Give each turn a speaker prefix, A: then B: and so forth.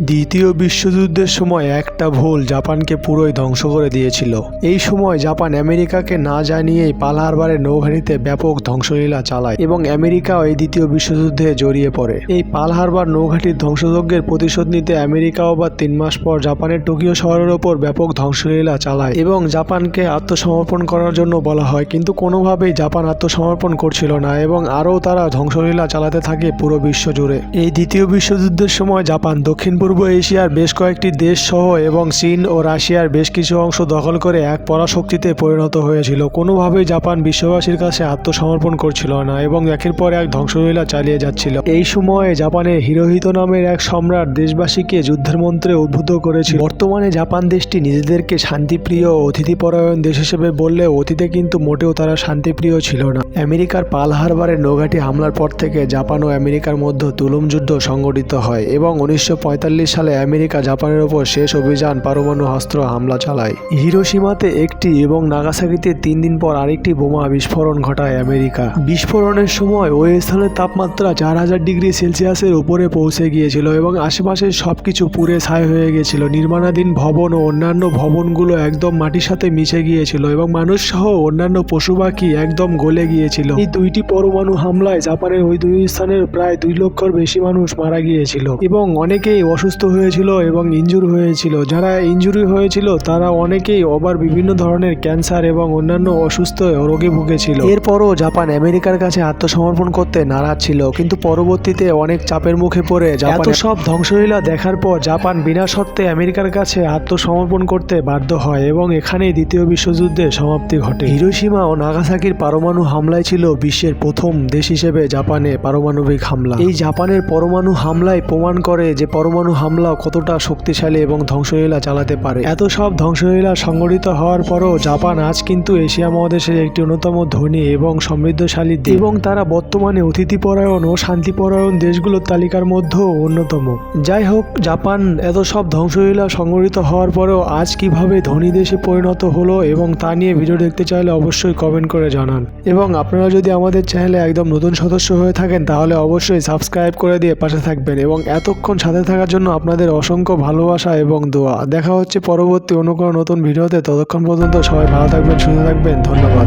A: দ্বিতীয় বিশ্বযুদ্ধের সময় একটা ভুল জাপানকে পুরোই ধ্বংস করে দিয়েছিল। এই সময় জাপান আমেরিকাকে না জানিয়েই পাল নৌঘাটিতে ব্যাপক ধ্বংসলীলা চালায় এবং আমেরিকাও এই দ্বিতীয় বিশ্বযুদ্ধে জড়িয়ে পড়ে। এই পাল হারবার নৌঘাটির ধ্বংসযজ্ঞের প্রতিশোধ নিতে আমেরিকাও বা তিন মাস পর জাপানের টোকিও শহরের ওপর ব্যাপক ধ্বংসলীলা চালায় এবং জাপানকে আত্মসমর্পণ করার জন্য বলা হয়, কিন্তু কোনোভাবেই জাপান আত্মসমর্পণ করছিল না এবং আরও তারা ধ্বংসলীলা চালাতে থাকে পুরো বিশ্ব জুড়ে এই দ্বিতীয় বিশ্বযুদ্ধের সময় জাপান দক্ষিণ পূর্ব এশিয়ার বেশ কয়েকটি দেশ সহ এবং চীন ও রাশিয়ার বেশ কিছু অংশ দখল করে এক পরাশক্তিতে পরিণত হয়েছিল। কোনোভাবেই জাপান বিশ্ববাসীর কাছে আত্মসমর্পণ করছিল না এবং একের পর এক ধ্বংসলীলা চালিয়ে যাচ্ছিল। এই সময়ে জাপানের হিরোহিত নামের এক সম্রাট দেশবাসীকে যুদ্ধের মন্ত্রে উদ্বুদ্ধ করেছিল। বর্তমানে জাপান দেশটি নিজেদেরকে শান্তিপ্রিয় অতিথিপরায়ণ দেশ হিসেবে বললেও অতীতে কিন্তু মোটেও তারা শান্তিপ্রিয় ছিল না। আমেরিকার পাল হারবারের নৌঘাটি হামলার পর থেকে জাপান ও আমেরিকার মধ্যে তুলুম যুদ্ধ সংগঠিত হয় এবং উনিশশো পঁয়তাল্লিশ সালে আমেরিকা, জাপানের ওপর শেষ অভিযান, পারমাণু অস্ত্র হামলা চালায়। হিরোসীমাতে একটি এবং নাগাসাকিতে তিন দিন পর আরেকটি বোমা বিস্ফোরণ ঘটায় আমেরিকা। বিস্ফোরণের সময় ওই স্থানের তাপমাত্রা চার হাজার ডিগ্রি সেলসিয়াসের উপরে পৌঁছে গিয়েছিল এবং আশেপাশের সবকিছু পুড়ে ছাই হয়ে গিয়েছিল নির্মাণাধীন ভবন ও অন্যান্য ভবনগুলো একদম মাটির সাথে মিশে গিয়েছিল এবং মানুষ সহ অন্যান্য পশু পাখি একদম গলে গিয়েছিল। এই দুইটি পরমাণু হামলায় জাপানের ওই দুই স্থানের প্রায় দুই লক্ষর বেশি মানুষ মারা গিয়েছিল এবং অনেকেই অসুস্থ হয়েছিল এবং ইনজুর হয়েছিল। যারা ইনজুরি হয়েছিল তারা অনেকেই আবার বিভিন্ন ধরনের ক্যান্সার এবং অন্যান্য অসুস্থ রোগে ভুগেছিল। এরপরও জাপান আমেরিকার কাছে আত্মসমর্পণ করতে নারাজ ছিল কিন্তু পরবর্তীতে অনেক চাপের মুখে পড়ে এত সব ধ্বংসলীলা দেখার পর জাপান বিনা শর্তে আমেরিকার কাছে আত্মসমর্পণ করতে বাধ্য হয় এবং এখানেই দ্বিতীয় বিশ্বযুদ্ধের সমাপ্তি ঘটে। হিরোসীমা ও নাগাসাকির পারমাণু হামলায় ছিল বিশ্বের প্রথম দেশ হিসেবে জাপানে পারমাণবিক হামলা। এই জাপানের পরমাণু হামলায় প্রমাণ করে যে পরমাণু হামলা কতটা শক্তিশালী এবং ধ্বংসলীলা চালাতে পারে? এত সব ধ্বংসলীলা সংগঠিত হওয়ার পরও জাপান আজ কিন্তু এশিয়া মহাদেশের একটি অন্যতম ধনী এবং সমৃদ্ধশালী দেশ। এবং তারা বর্তমানে অতিথিপরায়ণ ও শান্তিপরায়ণ দেশগুলোর তালিকার মধ্যেও অন্যতম। যাই হোক, জাপান এত সব ধ্বংসলীলা সংগঠিত হওয়ার পরেও আজ কীভাবে ধনী দেশে পরিণত হলো এবং তা নিয়ে ভিডিও দেখতে চাইলে অবশ্যই কমেন্ট করে জানান। এবং আপনারা যদি আমাদের চ্যানেলে একদম নতুন সদস্য হয়ে থাকেন, তাহলে অবশ্যই সাবস্ক্রাইব করে দিয়ে পাশে থাকবেন এবং এতক্ষণ সাথে থাকার জন্য আপনাদের অসংখ্য ভালোবাসা এবং দোয়া। দেখা হচ্ছে পরবর্তী অনুকরণ নতুন ভিডিওতে। ততক্ষণ পর্যন্ত সবাই ভালো থাকবেন, সুস্থ থাকবেন। ধন্যবাদ।